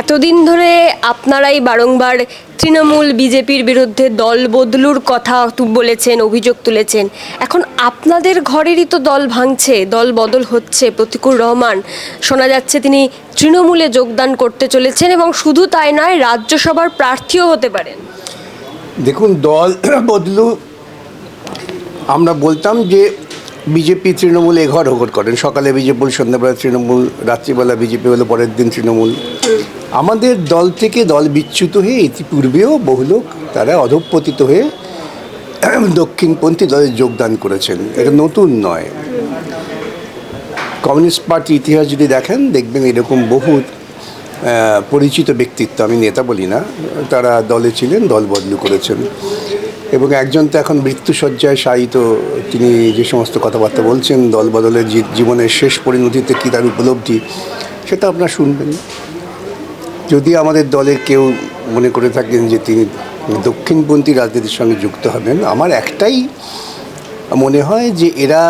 এতদিন ধরে আপনারাই বারংবার তৃণমূল বিজেপির বিরুদ্ধে দল বদলুর কথা বলেছেন, অভিযোগ তুলেছেন। এখন আপনাদের ঘরেরই তো দল ভাঙছে, দল বদল হচ্ছে, প্রতিকুর রহমান, শোনা যাচ্ছে তিনি তৃণমূলে যোগদান করতে চলেছেন এবং শুধু তাই নয়, রাজ্যসভার প্রার্থীও হতে পারেন। দেখুন, দল বদলু আমরা বলতাম যে বিজেপি তৃণমূল এঘর ওঘর করেন। সকালে বিজেপি সন্ধ্যাবেলা তৃণমূল, রাত্রিবেলা বিজেপি হলো পরের দিন তৃণমূল। আমাদের দল থেকে দল বিচ্যুত হয়ে ইতিপূর্বেও বহু লোক তারা অধঃপতিত হয়ে দক্ষিণপন্থী দলে যোগদান করেছেন। এটা নতুন নয়। কমিউনিস্ট পার্টি ইতিহাস যদি দেখেন, দেখবেন এরকম বহু পরিচিত ব্যক্তিত্ব, আমি নেতা বলি না, তারা দলে ছিলেন, দল বদলু করেছেন। এবং একজন তো এখন মৃত্যুসজ্জায় শায়িত। তিনি যে সমস্ত কথাবার্তা বলছেন দল বদলের জীবনের শেষ পরিণতিতে কী তার উপলব্ধি, সেটা আপনার শুনবেন। যদি আমাদের দলের কেউ মনে করে থাকেন যে তিনি দক্ষিণপন্থী রাজনীতির সঙ্গে যুক্ত হবেন, আমার একটাই মনে হয় যে এরা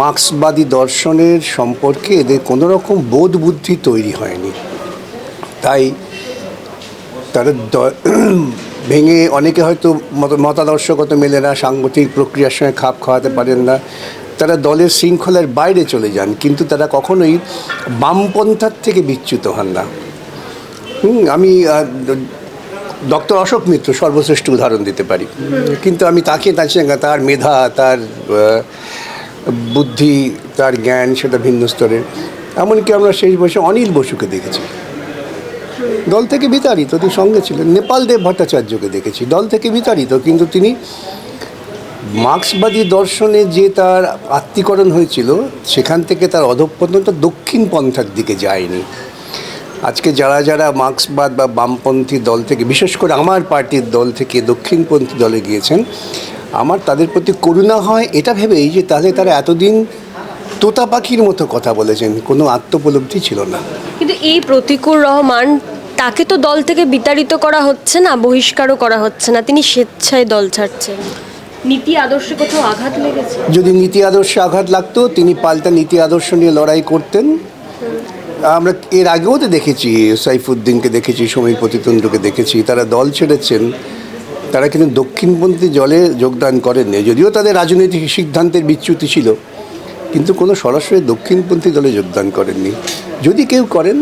মার্ক্সবাদী দর্শনের সম্পর্কে এদের কোনো রকম বোধ বুদ্ধি তৈরি হয়নি। তাই তারা ভেঙে অনেকে হয়তো মত- মতাদর্শগত মেলে না, সাংগঠনিক প্রক্রিয়ার সঙ্গে খাপ খাওয়াতে পারেন না। তারা দলের শৃঙ্খলার বাইরে চলে যান, কিন্তু তারা কখনোই বামপন্থার থেকে বিচ্যুত হন না। আমি ডক্টর অশোক মিত্র সর্বশ্রেষ্ঠ উদাহরণ দিতে পারি। কিন্তু আমি তাকে সঙ্গে, তার মেধা, তার বুদ্ধি, তার জ্ঞান, সেটা ভিন্ন স্তরের। এমনকি আমরা শেষ বয়সে অনিল বসুকে দেখেছি। দল থেকে বিতাড়িত, তিনি সঙ্গে ছিলেন। নেপাল দেব ভট্টাচার্যকে দেখেছি। দল থেকে বিতাড়িত, কিন্তু তিনি মার্ক্সবাদী দর্শনে যে তার আত্মীকরণ হয়েছিল, সেখান থেকে তার অধঃপতনটা দক্ষিণ পন্থার দিকে যায়নি। আজকে যারা যারা মার্ক্সবাদ বা বামপন্থী দল থেকে, বিশেষ করে আমার পার্টির দল থেকে দক্ষিণপন্থী দলে গিয়েছেন, আমার তাদের প্রতি করুণা হয় এটা ভেবেই যে তাহলে তারা এতদিন তোতা পাখির মতো কথা বলেছেন। কোনো আত্মোপলব্ধি ছিল না। কিন্তু এই প্রতিকুর রহমান তাকে তো দল থেকে বিতাড়িত করা হচ্ছে না, বহিষ্কারও করা হচ্ছে না। তিনি স্বেচ্ছায় দল ছাড়ছেন। নীতি আদর্শে কোথাও আঘাত লেগেছে? যদি নীতি আদর্শে আঘাত লাগতো, তিনি পাল্টা নীতি আদর্শ নিয়ে লড়াই করতেন। আমরা এর আগেও তো দেখেছি, সাইফুদ্দিনকে দেখেছি, সমীর প্রতিতন্ত্রকে দেখেছি, তারা দল ছেড়েছেন। তারা কিন্তু দক্ষিণপন্থী জলে যোগদান করেননি। যদিও তাদের রাজনৈতিক সিদ্ধান্তের বিচ্যুতি ছিল, কিন্তু কোনো সরাসরি দক্ষিণপন্থী দলে যোগদান করেননি। যদি কেউ করেন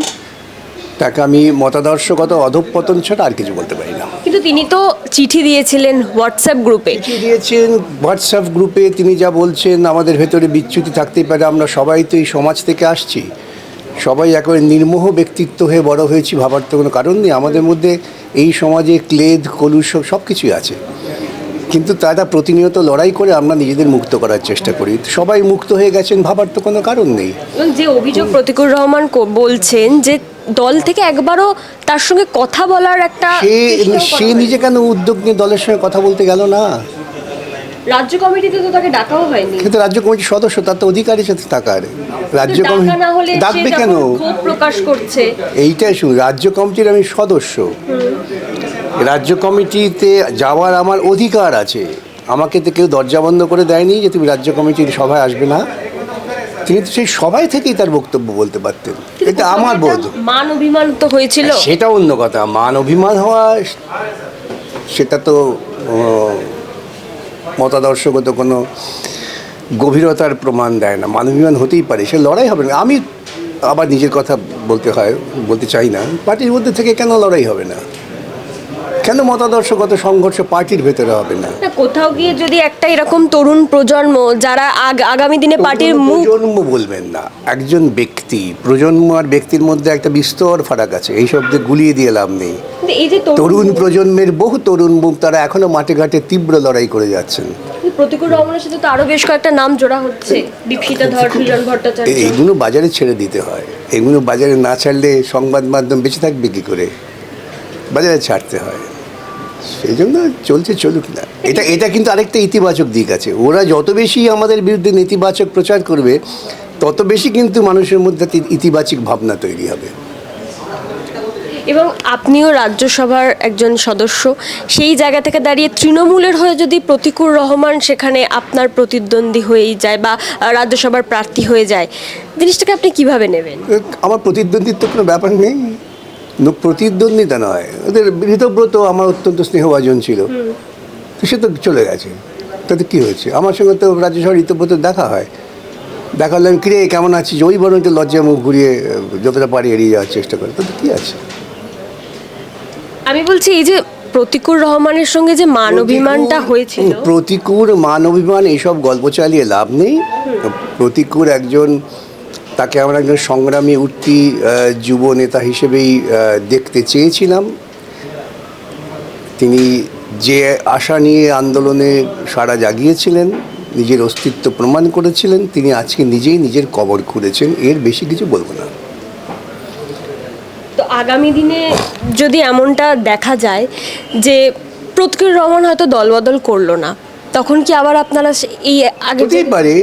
তাকে আমি মতাদর্শগত অধঃপতন ছাড়া আর কিছু বলতে পারি না। কিন্তু তিনি তো চিঠি দিয়েছিলেন হোয়াটসঅ্যাপ গ্রুপে চিঠি দিয়েছেন হোয়াটসঅ্যাপ গ্রুপে তিনি যা বলছেন আমাদের ভেতরে বিচ্যুতি থাকতেই পারে আমরা সবাই তো এই সমাজ থেকে আসছি। সবাই একেবারে নির্মোহ ব্যক্তিত্ব হয়ে বড় হয়েছি ভাবার তো কোনো কারণ নেই। আমাদের মধ্যে এই সমাজে ক্লেদ কলুষ সব কিছুই আছে। কিন্তু তারা প্রতিনিয়ত লড়াই করে আমরা নিজেদের মুক্ত করার চেষ্টা করি। সবাই মুক্ত হয়ে গেছেন ভাবার তো কোনো কারণ নেই। যে অভিযোগ প্রতিকুর রহমান কো- বলছেন যে দল থেকে একবারও তার সঙ্গে কথা বলার একটা সে। নিজে কেন উদ্যোগ নিয়ে দলের সঙ্গে কথা বলতে গেল না? রাজ্য কমিটিতে তো তাকে ডাকাও হয়নি। কিন্তু রাজ্য কমিটির সদস্য তার তো অধিকার আছে থাকার। রাজ্য কমিটি ডাকবে কেন? প্রকাশ করছে। এইটাই শুনুন রাজ্য কমিটির আমি সদস্য। রাজ্য কমিটিতে যাওয়ার আমার অধিকার আছে। আমাকে তো কেউ দরজা বন্ধ করে দেয়নি যে তুমি রাজ্য কমিটির সভায় আসবে না। তিনি তো সেই সবাই থেকেই তার বক্তব্য বলতে পারতেন। এটা আমার বোধ। মান অভিমান তো হয়েছিল। সেটা অন্য কথা। মান অভিমান হওয়া সেটা তো মতাদর্শগত কোনো গভীরতার প্রমাণ দেয় না। মান অভিমান হতেই পারে সে লড়াই হবে না। আমি আবার নিজের কথা বলতে হয় বলতে চাই না। পার্টির মধ্যে থেকে কেন লড়াই হবে না? কেন মতাদর্শগত সংঘর্ষ পার্টির ভেতরে হবে না? কোথাও গিয়ে যদি একটা এরকম তরুণ প্রজন্ম যারা আগ- আগামী দিনে পার্টির প্রজন্ম বলবেন না। একজন ব্যক্তি প্রজন্ম আর ব্যক্তির মধ্যে একটা বিস্তর ফারাক আছে। এই শব্দে গুলিয়ে দিয়ে লাভ নেই। এই যে তরুণ প্রজন্মের বহু তরুণ মুখ তারা এখনও মাঠে ঘাটে তীব্র লড়াই করে যাচ্ছেন। প্রতিকুর রহমানের সাথে তো আরও বেশ কয়েকটা নাম জোড়া হচ্ছে। দীপশিতা ধর ভট্টাচার্য। এইগুলো বাজারে ছেড়ে দিতে হয়। এগুলো বাজারে না ছাড়লে সংবাদ মাধ্যম বেঁচে থাকবে কী করে? বাজারে ছাড়তে হয়। সেই জন্য চলছে চলুক না। এটা এটা কিন্তু আরেকটা ইতিবাচক দিক আছে। ওরা যত বেশি আমাদের বিরুদ্ধে নেতিবাচক প্রচার করবে তত বেশি কিন্তু মানুষের মধ্যে ইতিবাচক ভাবনা তৈরি হবে। এবং আপনিও রাজ্যসভার একজন সদস্য সেই জায়গা থেকে দাঁড়িয়ে তৃণমূলের হয়ে যদি প্রতিকুর রহমান সেখানে আপনার প্রতিদ্বন্দ্বী হয়েই যায় বা রাজ্যসভার প্রার্থী হয়ে যায় জিনিসটাকে আপনি কীভাবে নেবেন? আমার প্রতিদ্বন্দ্বিত্ব কোনো ব্যাপার নেই। প্রতিদ্বন্দ্বিতা নয়। ওদের ঋতব্রত আমার অত্যন্ত স্নেহভাজন ছিল। তো সে তো চলে গেছে। তাতে কী হয়েছে? আমার সঙ্গে তো রাজ্যসভা ঋতব্রত দেখা হয়। দেখা হলাম কিরে কেমন আছিস? ওই বরং একটু লজ্জা মুখ ঘুরিয়ে যতটা পারি এড়িয়ে যাওয়ার চেষ্টা করে। তাতে কী আছে? আমি বলছি এই যে প্রতিকুর রহমানের সঙ্গে যে মান অভিমানটা হয়েছিল। প্রতিকূল মান অভিমান এইসব গল্প চালিয়ে লাভ নেই। প্রতিকূল একজন তাকে আমরা একজন সংগ্রামী উঠতি যুব নেতা হিসেবেই দেখতে চেয়েছিলাম। তিনি যে আশা নিয়ে আন্দোলনে সারা জাগিয়েছিলেন নিজের অস্তিত্ব প্রমাণ করেছিলেন তিনি আজকে নিজেই নিজের কবর খুঁড়েছেন এর বেশি কিছু বলব না। তো আগামী দিনে যদি এমনটা দেখা যায় যে প্রতিকুর রহমান হয়তো দলবদল করল না তখন কি আবার আপনারা এই আগে পারে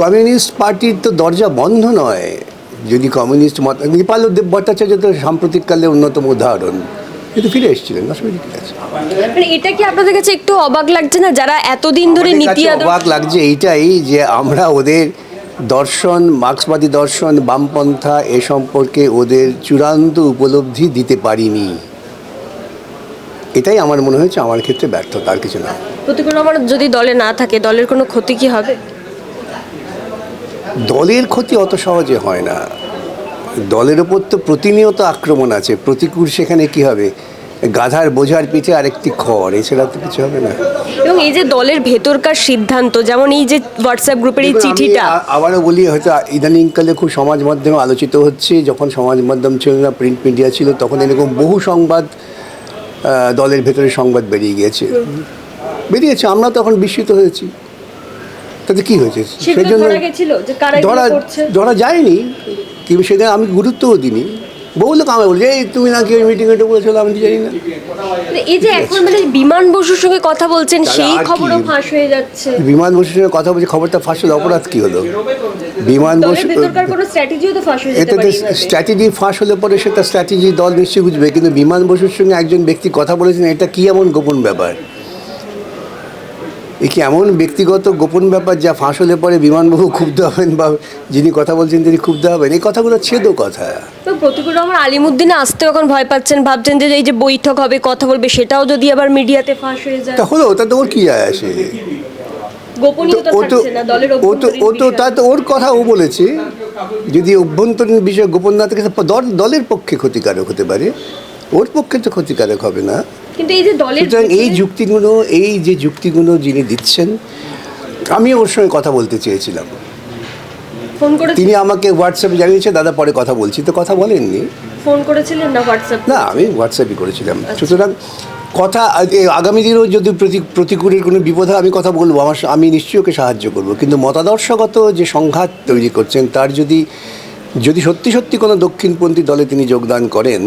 কমিউনিস্ট পার্টির তো দরজা বন্ধ নয়। যদি কমিউনিস্ট মত নেপাল দেব ভট্টাচার্য তো সাম্প্রতিককালে অন্যতম উদাহরণ। কিন্তু ফিরে এসেছিলেন অসুবিধা আছে? মানে এটা কি আপনাদের কাছে একটু অবাক লাগছে না? যারা এতদিন ধরে নীতি অবাক লাগছে এইটাই যে আমরা ওদের দর্শন মার্ক্সবাদী দর্শন বামপন্থা এ সম্পর্কে ওদের চূড়ান্ত উপলব্ধি দিতে পারিনি। এটাই আমার মনে হয়েছে আমার ক্ষেত্রে ব্যর্থতা আর কিছু না। প্রতিকুর রহমান যদি দলে না থাকে দলের কোনো ক্ষতি কি হবে? দলের ক্ষতি অত সহজে হয় না। দলের ওপর তো প্রতিনিয়ত আক্রমণ আছে। প্রতিকূল সেখানে কি হবে? গাধার বোঝার পিঠে আরেকটি খড় এছাড়া তো কিছু হবে না। এবং এই যে দলের ভেতরকার সিদ্ধান্ত যেমন এই যে হোয়াটসঅ্যাপ গ্রুপের এই চিঠিটা। আবারও বলি হয়তো ইদানিংকালে খুব সমাজ মাধ্যমে আলোচিত হচ্ছে যখন সমাজ মাধ্যম ছিল না প্রিন্ট মিডিয়া ছিল তখন এরকম বহু সংবাদ দলের ভেতরে সংবাদ বেরিয়ে গিয়েছে। বেরিয়েছে আমরা তখন বিস্মিত হয়েছি। তাতে কি হয়েছে? সেগুলো ধরা ধরা যায়নি কিন্তু সেখানে আমি গুরুত্বও দিইনি। বহু লোক আমায় বলছে এই তুমি নাকি ওই মিটিংয়ে বলেছিল আমি জানি না। মানে এই যে এখন মানে বিমান বসুর সঙ্গে কথা বলছেন সেই খবরও ফাঁস হয়ে যাচ্ছে। বিমান বসুর সঙ্গে কথা বলছে খবরটা ফাঁস হলো অপরাধ কি হলো? বিমান বসু এটাতে স্ট্র্যাটেজি ফাঁস হলে পরে সেটা স্ট্র্যাটেজি দল নিশ্চয়ই বুঝবে কিন্তু বিমান বসুর সঙ্গে একজন ব্যক্তি কথা বলেছেন এটা কি এমন গোপন ব্যাপার? এ কি এমন ব্যক্তিগত গোপন ব্যাপার যা ফাঁস হলে পরে বিমানবাবু ক্ষুব্ধ হবেন বা যিনি কথা বলছেন তিনি ক্ষুব্ধ হবেন? এই কথাগুলো ছেদ কথা। তো প্রতিকুল রহমান আলিমুদ্দিনে আসতে এখন ভয় পাচ্ছেন? ভাবছেন যে এই যে বৈঠক হবে কথা বলবে সেটাও যদি আবার মিডিয়াতে ফাঁস হয়ে যায়। তা হলো তাতে ওর কি যায় আসে ও তো ও তো ও তো তা তো ওর কথা ও বলেছে। যদি অভ্যন্তরীণ বিষয় গোপন না থাকে দলের পক্ষে ক্ষতিকারক হতে পারে। ওর পক্ষে তো ক্ষতিকারক হবে না। কিন্তু এই যে দলের এই যুক্তিগুলো এই যে যুক্তিগুলো যিনি দিচ্ছেন আমি ওর সঙ্গে কথা বলতে চেয়েছিলাম। ফোন করে তিনি আমাকে হোয়াটসঅ্যাপে জানিয়েছে দাদা পরে কথা বলছি। তো কথা বলেননি। ফোন করেছিলেন না হোয়াটসঅ্যাপ? না আমি হোয়াটসঅ্যাপই করেছিলাম। সুতরাং কথা আগামী দিনেও যদি প্রতি প্রতিকূলের কোনো বিপদ হয় আমি কথা বলব। আমার আমি নিশ্চয়ই ওকে সাহায্য করব। কিন্তু মতাদর্শগত যে সংঘাত তৈরি করছেন তার যদি যদি সত্যি সত্যি কোনো দক্ষিণপন্থী দলে তিনি যোগদান করেন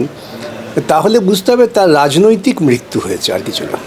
তাহলে বুঝতে হবে তার রাজনৈতিক মৃত্যু হয়েছে আর কিছু না।